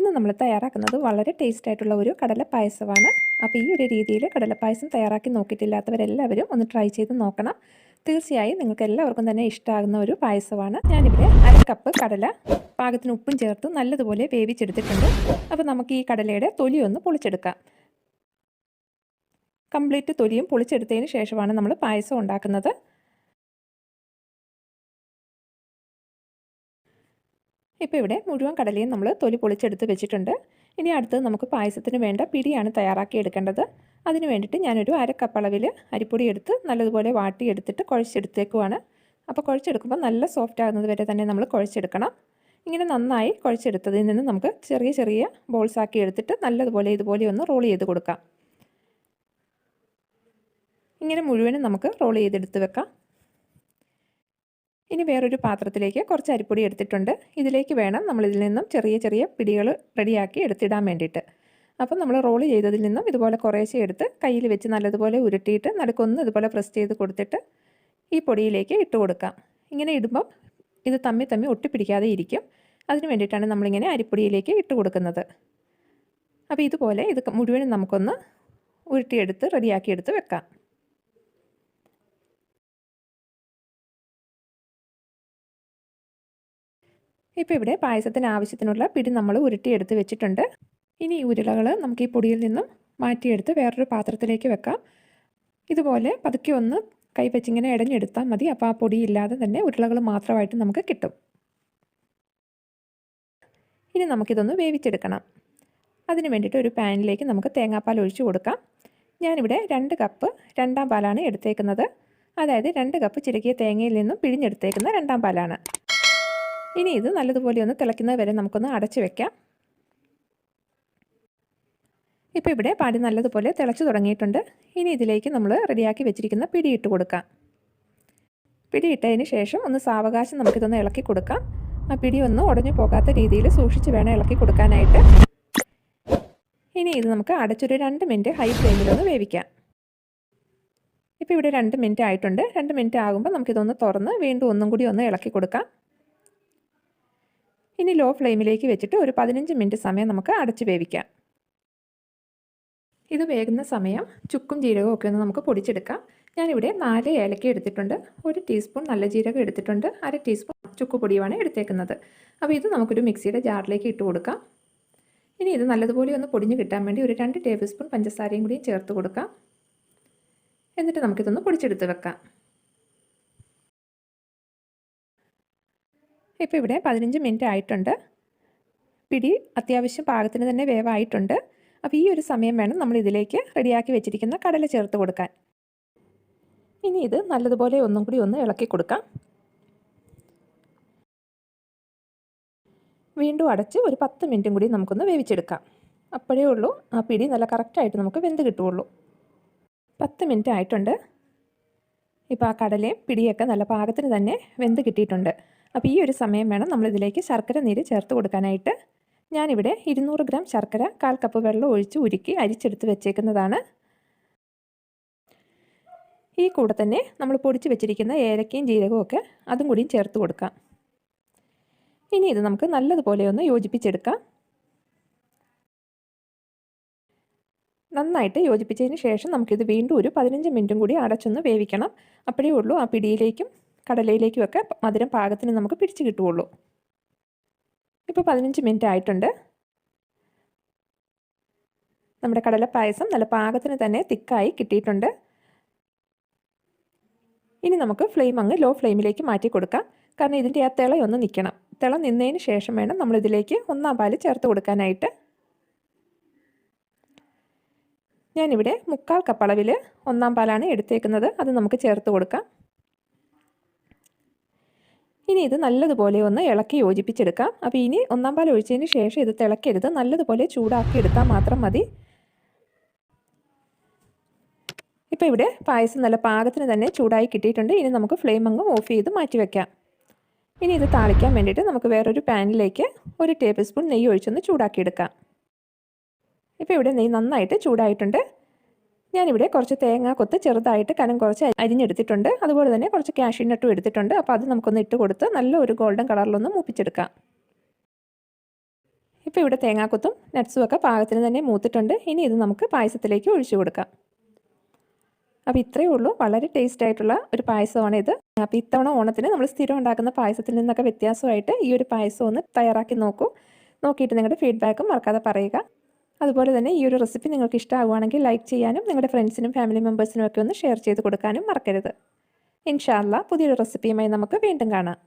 ഇന്ന് നമ്മൾ തയ്യാറാക്കുന്നത് വളരെ ടേസ്റ്റ് ആയിട്ടുള്ള ഒരു കടല പായസമാണ്. അപ്പോൾ ഈ ഒരു രീതിയിൽ കടല പായസം തയ്യാറാക്കി നോക്കിയിട്ടില്ലാത്തവരെല്ലാവരും ഒന്ന് ട്രൈ ചെയ്ത് നോക്കണം. തീർച്ചയായും നിങ്ങൾക്ക് എല്ലാവർക്കും തന്നെ ഇഷ്ടമാകുന്ന ഒരു പായസമാണ്. ഞാനിവിടെ അര കപ്പ് കടല പാകത്തിന് ഉപ്പും ചേർത്ത് നല്ലതുപോലെ വേവിച്ചെടുത്തിട്ടുണ്ട്. അപ്പോൾ നമുക്ക് ഈ കടലയുടെ തൊലി ഒന്ന് പൊളിച്ചെടുക്കാം. കംപ്ലീറ്റ് തൊലിയും പൊളിച്ചെടുത്തതിന് ശേഷമാണ് നമ്മൾ പായസം ഉണ്ടാക്കുന്നത്. ഇപ്പോൾ ഇവിടെ മുഴുവൻ കടലയും നമ്മൾ തൊലി പൊളിച്ചെടുത്ത് വെച്ചിട്ടുണ്ട്. ഇനി അടുത്തത് നമുക്ക് പായസത്തിന് വേണ്ട പിടിയാണ് തയ്യാറാക്കി എടുക്കേണ്ടത്. അതിന് വേണ്ടിയിട്ട് ഞാനൊരു അര കപ്പ് അളവിൽ അരിപ്പൊടി എടുത്ത് നല്ലതുപോലെ വാട്ടിയെടുത്തിട്ട് കുഴച്ചെടുത്തേക്കുവാണ്. അപ്പോൾ കുഴച്ചെടുക്കുമ്പോൾ നല്ല സോഫ്റ്റ് ആകുന്നത് വരെ തന്നെ നമ്മൾ കുഴച്ചെടുക്കണം. ഇങ്ങനെ നന്നായി കുഴച്ചെടുത്തതിൽ നിന്ന് നമുക്ക് ചെറിയ ചെറിയ ബോൾസ് ആക്കി എടുത്തിട്ട് നല്ലതുപോലെ ഇതുപോലെ ഒന്ന് റോൾ ചെയ്ത് കൊടുക്കാം. ഇങ്ങനെ മുഴുവനും നമുക്ക് റോൾ ചെയ്തെടുത്ത് വെക്കാം. ഇനി വേറൊരു പാത്രത്തിലേക്ക് കുറച്ച് അരിപ്പൊടി എടുത്തിട്ടുണ്ട്. ഇതിലേക്ക് വേണം നമ്മളിതിൽ നിന്നും ചെറിയ ചെറിയ പിടികൾ റെഡിയാക്കി എടുത്തിടാൻ വേണ്ടിയിട്ട്. അപ്പം നമ്മൾ റോൾ ചെയ്തതിൽ നിന്നും ഇതുപോലെ കുറേശ്ശെ എടുത്ത് കയ്യിൽ വെച്ച് നല്ലതുപോലെ ഉരുട്ടിയിട്ട് നടുക്കൊന്ന് ഇതുപോലെ പ്രസ് ചെയ്ത് കൊടുത്തിട്ട് ഈ പൊടിയിലേക്ക് ഇട്ട് കൊടുക്കാം. ഇങ്ങനെ ഇടുമ്പം ഇത് തമ്മി തമ്മി ഒട്ടിപ്പിടിക്കാതെ ഇരിക്കും. അതിന് വേണ്ടിയിട്ടാണ് നമ്മളിങ്ങനെ അരിപ്പൊടിയിലേക്ക് ഇട്ട് കൊടുക്കുന്നത്. അപ്പോൾ ഇതുപോലെ ഇത് മുഴുവനും നമുക്കൊന്ന് ഉരുട്ടിയെടുത്ത് റെഡിയാക്കിയെടുത്ത് വെക്കാം. ഇപ്പോൾ ഇവിടെ പായസത്തിന് ആവശ്യത്തിനുള്ള പിടി നമ്മൾ ഉരുട്ടിയെടുത്ത് വെച്ചിട്ടുണ്ട്. ഇനി ഈ ഉരുളകൾ നമുക്ക് ഈ പൊടിയിൽ നിന്നും മാറ്റിയെടുത്ത് വേറൊരു പാത്രത്തിലേക്ക് വെക്കാം. ഇതുപോലെ പതുക്കെ ഒന്ന് കൈ വെച്ചിങ്ങനെ ഇടഞ്ഞെടുത്താൽ മതി. അപ്പോൾ ആ പൊടി ഇല്ലാതെ തന്നെ ഉരുളകൾ മാത്രമായിട്ട് നമുക്ക് കിട്ടും. ഇനി നമുക്കിതൊന്ന് വേവിച്ചെടുക്കണം. അതിന് വേണ്ടിയിട്ട് ഒരു പാനിലേക്ക് നമുക്ക് തേങ്ങാപ്പാൽ ഒഴിച്ചു കൊടുക്കാം. ഞാനിവിടെ രണ്ട് കപ്പ് രണ്ടാം പാലാണ് എടുത്തേക്കുന്നത്. അതായത് രണ്ട് കപ്പ് ചിരകിയ തേങ്ങയിൽ നിന്നും പിഴിഞ്ഞെടുത്തേക്കുന്ന രണ്ടാം പാലാണ്. ഇനി ഇത് നല്ലതുപോലെ ഒന്ന് തിളയ്ക്കുന്നത് വരെ നമുക്കൊന്ന് അടച്ചു വെക്കാം. ഇപ്പോൾ ഇവിടെ പാടി നല്ലതുപോലെ തിളച്ചു തുടങ്ങിയിട്ടുണ്ട്. ഇനി ഇതിലേക്ക് നമ്മൾ റെഡിയാക്കി വെച്ചിരിക്കുന്ന പിടിയിട്ട് കൊടുക്കാം. പിടിയിട്ടതിന് ശേഷം ഒന്ന് സാവകാശം നമുക്കിതൊന്ന് ഇളക്കി കൊടുക്കാം. ആ പിടി ഒന്ന് ഉടഞ്ഞു പോകാത്ത രീതിയിൽ സൂക്ഷിച്ച് വേണം ഇളക്കി കൊടുക്കാനായിട്ട്. ഇനി ഇത് നമുക്ക് അടച്ചൊരു രണ്ട് മിനിറ്റ് ഹൈ ഫ്ലെയിമിലൊന്ന് വേവിക്കാം. ഇപ്പോൾ ഇവിടെ രണ്ട് മിനിറ്റ് ആയിട്ടുണ്ട്. രണ്ട് മിനിറ്റ് ആകുമ്പോൾ നമുക്കിതൊന്ന് തുറന്ന് വീണ്ടും ഒന്നും കൂടി ഒന്ന് ഇളക്കി കൊടുക്കാം. ഇനി ലോ ഫ്ലെയിമിലേക്ക് വെച്ചിട്ട് ഒരു പതിനഞ്ച് മിനിറ്റ് സമയം നമുക്ക് അടച്ച് വേവിക്കാം. ഇത് വേകുന്ന സമയം ചുക്കും ജീരകവും ഒക്കെ ഒന്ന് നമുക്ക് പൊടിച്ചെടുക്കാം. ഞാനിവിടെ നാല് ഏലക്ക എടുത്തിട്ടുണ്ട്. ഒരു ടീസ്പൂൺ നല്ല ജീരകം എടുത്തിട്ടുണ്ട്. അര ടീസ്പൂൺ ചുക്ക് പൊടിയുമാണ് എടുത്തേക്കുന്നത്. അപ്പോൾ ഇത് നമുക്കൊരു മിക്സിയുടെ ജാറിലേക്ക് ഇട്ട് കൊടുക്കാം. ഇനി ഇത് നല്ലതുപോലെ ഒന്ന് പൊടിഞ്ഞ് കിട്ടാൻ വേണ്ടി ഒരു രണ്ട് ടേബിൾ സ്പൂൺ പഞ്ചസാരയും കൂടിയും ചേർത്ത് കൊടുക്കാം. എന്നിട്ട് നമുക്കിതൊന്ന് പൊടിച്ചെടുത്ത് വെക്കാം. ഇപ്പോൾ ഇവിടെ പതിനഞ്ച് മിനിറ്റ് ആയിട്ടുണ്ട്. പിടി അത്യാവശ്യം പാകത്തിന് തന്നെ വേവായിട്ടുണ്ട്. അപ്പോൾ ഈ ഒരു സമയം വേണം നമ്മൾ ഇതിലേക്ക് റെഡിയാക്കി വെച്ചിരിക്കുന്ന കടല ചേർത്ത് കൊടുക്കാൻ. ഇനി ഇത് നല്ലതുപോലെ ഒന്നും കൂടി ഒന്ന് ഇളക്കി കൊടുക്കാം. വീണ്ടും അടച്ച് ഒരു പത്ത് മിനിറ്റും കൂടി നമുക്കൊന്ന് വേവിച്ചെടുക്കാം. അപ്പോഴേ ഉള്ളൂ. ആ പിടി നല്ല കറക്റ്റായിട്ട് നമുക്ക് വെന്ത് കിട്ടുകയുള്ളൂ. പത്ത് മിനിറ്റ് ആയിട്ടുണ്ട്. ഇപ്പോൾ ആ കടലയും പിടിയൊക്കെ നല്ല പാകത്തിന് തന്നെ വെന്ത് കിട്ടിയിട്ടുണ്ട്. അപ്പോൾ ഈ ഒരു സമയം വേണം നമ്മളിതിലേക്ക് ശർക്കര നീര് ചേർത്ത് കൊടുക്കാനായിട്ട്. ഞാനിവിടെ ഇരുന്നൂറ് ഗ്രാം ശർക്കര കാൽ കപ്പ് വെള്ളം ഒഴിച്ച് ഉരുക്കി അരിച്ചെടുത്ത് വെച്ചേക്കുന്നതാണ്. ഈ കൂടെ തന്നെ നമ്മൾ പൊടിച്ച് വെച്ചിരിക്കുന്ന ഏലക്കയും ജീരകവും ഒക്കെ അതും കൂടിയും ചേർത്ത് കൊടുക്കാം. ഇനി ഇത് നമുക്ക് നല്ലതുപോലെ ഒന്ന് യോജിപ്പിച്ചെടുക്കാം. നന്നായിട്ട് യോജിപ്പിച്ചതിന് ശേഷം നമുക്കിത് വീണ്ടും ഒരു പതിനഞ്ച് മിനിറ്റും കൂടി അടച്ചൊന്ന് വേവിക്കണം. അപ്പോഴേ ഉള്ളൂ. ആ പിടിയിലേക്കും കടലയിലേക്കുമൊക്കെ മധുരം പാകത്തിന് നമുക്ക് പിടിച്ച് കിട്ടുകയുള്ളൂ. ഇപ്പോൾ പതിനഞ്ച് മിനിറ്റ് ആയിട്ടുണ്ട്. നമ്മുടെ കടല പായസം നല്ല പാകത്തിന് തന്നെ തിക്കായി കിട്ടിയിട്ടുണ്ട്. ഇനി നമുക്ക് ഫ്ലെയിം അങ്ങ് ലോ ഫ്ലെയിമിലേക്ക് മാറ്റി കൊടുക്കാം. കാരണം ഇതിന്റെ ആ തിളയൊന്ന് നിൽക്കണം. തിള നിന്നതിന് ശേഷം വേണം നമ്മളിതിലേക്ക് ഒന്നാം പാൽ ചേർത്ത് കൊടുക്കാനായിട്ട്. ഞാനിവിടെ മുക്കാൽ കപ്പളവിൽ ഒന്നാം പാലാണ് എടുത്തേക്കുന്നത്. അത് നമുക്ക് ചേർത്ത് കൊടുക്കാം. ഇനി ഇത് നല്ലതുപോലെ ഒന്ന് ഇളക്കി യോജിപ്പിച്ചെടുക്കാം. അപ്പോൾ ഇനി ഒന്നാം പാൽ ഒഴിച്ചതിന് ശേഷം ഇത് തിളക്കരുത്. നല്ലതുപോലെ ചൂടാക്കി എടുത്താൽ മാത്രം മതി. ഇപ്പോൾ ഇവിടെ പായസം നല്ല പാകത്തിന് തന്നെ ചൂടായി കിട്ടിയിട്ടുണ്ട്. ഇനി നമുക്ക് ഫ്ലെയിം അങ്ങ് ഓഫ് ചെയ്ത് മാറ്റി വയ്ക്കാം ഇനി ഇത് താളിക്കാൻ വേണ്ടിയിട്ട് നമുക്ക് വേറൊരു പാനിലേക്ക് ഒരു ടേബിൾ സ്പൂൺ നെയ്യ് ഒഴിച്ചൊന്ന് ചൂടാക്കിയെടുക്കാം ഇപ്പോൾ ഇവിടെ നെയ്യ് നന്നായിട്ട് ചൂടായിട്ടുണ്ട്. ഞാനിവിടെ കുറച്ച് തേങ്ങ കൊത്ത് ചെറുതായിട്ട് കനം കുറച്ച് അരിഞ്ഞെടുത്തിട്ടുണ്ട്. അതുപോലെ തന്നെ കുറച്ച് കാഷ്യൂ നട്ടും എടുത്തിട്ടുണ്ട്. അപ്പോൾ അത് നമുക്കൊന്ന് ഇട്ട് കൊടുത്ത് നല്ല ഒരു ഗോൾഡൻ കളറിലൊന്ന് മൂപ്പിച്ചെടുക്കാം. ഇപ്പോൾ ഇവിടെ തേങ്ങാക്കൊത്തും നട്ട്സും ഒക്കെ പാകത്തിന് തന്നെ മൂത്തിട്ടുണ്ട്. ഇനി ഇത് നമുക്ക് പായസത്തിലേക്ക് ഒഴിച്ചു കൊടുക്കാം. അപ്പോൾ ഇത്രയേ ഉള്ളൂ. വളരെ ടേസ്റ്റ് ആയിട്ടുള്ള ഒരു പായസമാണ് ഇത്. അപ്പോൾ ഇത്തവണ ഓണത്തിന് നമ്മൾ സ്ഥിരം ഉണ്ടാക്കുന്ന പായസത്തിൽ നിന്നൊക്കെ വ്യത്യാസമായിട്ട് ഈ ഒരു പായസം ഒന്ന് തയ്യാറാക്കി നോക്കൂ. നോക്കിയിട്ട് നിങ്ങളുടെ ഫീഡ്ബാക്കും മറക്കാതെ പറയുക. അതുപോലെ തന്നെ ഈ ഒരു റെസിപ്പി നിങ്ങൾക്ക് ഇഷ്ടമാവുകയാണെങ്കിൽ ലൈക്ക് ചെയ്യാനും നിങ്ങളുടെ ഫ്രണ്ട്സിനും ഫാമിലി മെമ്പേഴ്സിനും ഒക്കെ ഒന്ന് ഷെയർ ചെയ്ത് കൊടുക്കാനും മറക്കരുത്. ഇൻഷാല്ല പുതിയൊരു റെസിപ്പിയുമായി നമുക്ക് വീണ്ടും കാണാം.